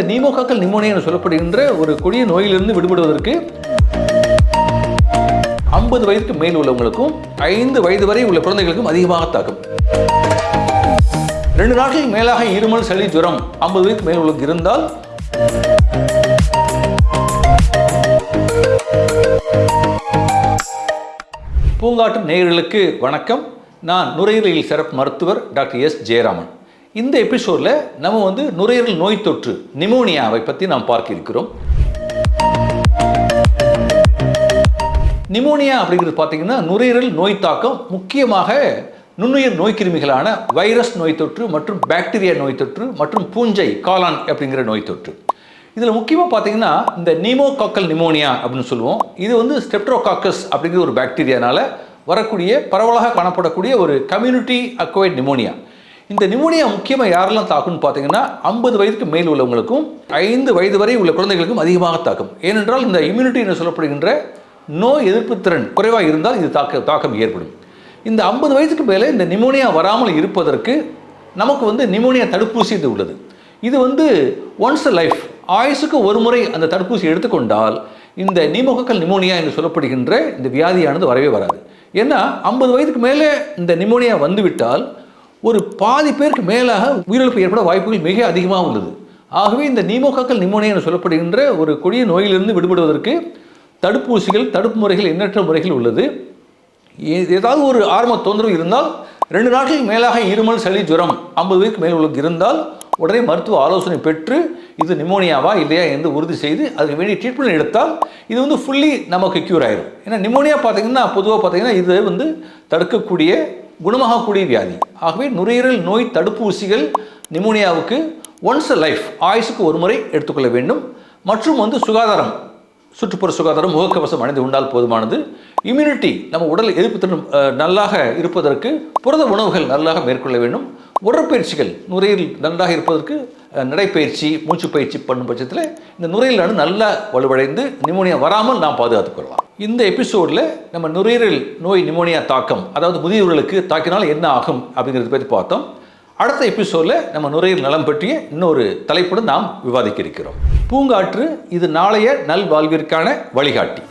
இந்த pneumococcal pneumonia சொல்லப்படுகின்ற ஒரு கொடிய நோயிலிருந்து விடுபடுவதற்கு ஐம்பது வயதுக்கு மேல் உள்ளவங்களுக்கும் ஐந்து வயது வரை உள்ள குழந்தைகளுக்கும் அதிகமாக தாக்கும். ரெண்டு நாட்களுக்கு மேலாக இருமல் சளி ஜுரம் ஐம்பது வயதுக்கு மேல் உள்ளவங்களுக்கு இருந்தால் பூங்காட்டு நேயர்களுக்கு வணக்கம். நான் நுரையீரலில் சிறப்பு மருத்துவர் டாக்டர் எஸ் ஜெயராமன். இந்த எபிசோடில் நம்ம வந்து நுரையீரல் நோய் தொற்று நிமோனியாவை பற்றி நாம் பார்க்க இருக்கிறோம். நிமோனியா அப்படிங்கிறது பார்த்தீங்கன்னா நுரையீரல் நோய் தாக்கம் முக்கியமாக நுண்ணுயிர் நோய்க்கிருமிகளான வைரஸ் நோய் தொற்று மற்றும் பாக்டீரியா நோய் தொற்று மற்றும் பூஞ்சை காளான் அப்படிங்கிற நோய் தொற்று. இதில் முக்கியமாக பார்த்தீங்கன்னா இந்த நீமோகாக்கல் நிமோனியா அப்படின்னு சொல்லுவோம். இது வந்து ஸ்டெப்ட்ரோகாக்கஸ் அப்படிங்கிற ஒரு பாக்டீரியானால வரக்கூடிய பரவலாக காணப்படக்கூடிய ஒரு கம்யூனிட்டி அக்வைட் நிமோனியா இந்த நிமோனியா முக்கியமாக யாரெல்லாம் தாக்கும்னு பார்த்தீங்கன்னா ஐம்பது வயதுக்கு மேல் உள்ளவங்களுக்கும் ஐந்து வயது வரை உள்ள குழந்தைகளுக்கும் அதிகமாக தாக்கும். ஏனென்றால் இந்த இம்யூனிட்டி என்று சொல்லப்படுகின்ற நோய் எதிர்ப்பு திறன் குறைவாக இருந்தால் இது தாக்க தாக்கம் ஏற்படும். இந்த ஐம்பது வயதுக்கு மேலே இந்த நிமோனியா வராமல் இருப்பதற்கு நமக்கு வந்து நிமோனியா தடுப்பூசி இது உள்ளது. இது வந்து ஒன்ஸ் அ லைஃப் ஆயுசுக்கு ஒரு முறை அந்த தடுப்பூசி எடுத்துக்கொண்டால் இந்த நீமோகக்கல் நிமோனியா என்று சொல்லப்படுகின்ற இந்த வியாதியானது வரவே வராது. ஏன்னா ஐம்பது வயதுக்கு மேலே இந்த நிமோனியா வந்துவிட்டால் ஒரு பாதி பேருக்கு மேலாக உயிரிழப்பு ஏற்பட வாய்ப்புகள் மிக அதிகமாக உள்ளது. ஆகவே இந்த நீமோகாக்கல் நிமோனியா என சொல்லப்படுகின்ற ஒரு கொடிய நோயிலிருந்து விடுபடுவதற்கு தடுப்பூசிகள் தடுப்பு முறைகள் எண்ணற்ற முறைகள் உள்ளது. ஏ- ஏதாவது ஒரு ஆரம்ப தொந்தரவு இருந்தால் ரெண்டு நாட்களுக்கு மேலாக இருமல் சளி ஜுரம் ஐம்பது வயதுக்கு மேல் உள்ளது இருந்தால் உடனே மருத்துவ ஆலோசனை பெற்று இது நிமோனியாவா இல்லையா என்று உறுதி செய்து அதுக்கு வேண்டிய ட்ரீட்மெண்ட் எடுத்தால் இது வந்து ஃபுல்லி நமக்கு க்யூர் ஆயிரும். ஏன்னா நிமோனியா பார்த்தீங்கன்னா பொதுவாக பார்த்தீங்கன்னா இது வந்து தடுக்கக்கூடிய குணமாகக்கூடிய வியாதி. ஆகவே நுரையீரல் நோய் தடுப்பூசிகள் நிமோனியாவுக்கு ஒன்ஸ் அ லைஃப் ஆயுசுக்கு ஒரு முறை எடுத்துக்கொள்ள வேண்டும். மற்றும் வந்து சுகாதாரம் சுற்றுப்புற சுகாதாரம் முகக்கவசம் அணிந்து உண்டால் போதுமானது. இம்யூனிட்டி நம்ம உடல் எதிர்ப்பு திறன் நல்லாக இருப்பதற்கு புரத உணவுகள் நல்லாக மேற்கொள்ள வேண்டும். உடற்பயிற்சிகள் நுரையீரல் நன்றாக இருப்பதற்கு நடைப்பயிற்சி மூச்சு பயிற்சி பண்ணும் பட்சத்தில் இந்த நுரையீரல் நல்லா வலுவடைந்து நிமோனியா வராமல் நாம் பாதுகாத்துக் கொள்ளலாம். இந்த எபிசோடில் நம்ம நுரையீரல் நோய் நிமோனியா தாக்கம் அதாவது முதியவர்களுக்கு தாக்கினால் என்ன ஆகும் அப்படிங்கிறத பற்றி பார்த்தோம். அடுத்த எபிசோடில் நம்ம நுரையீரல் நலம் பற்றிய இன்னொரு தலைப்புடன் நாம் விவாதிக்க இருக்கிறோம். பூங்காற்று இது நாளைய நல்வாழ்விற்கான வழிகாட்டி.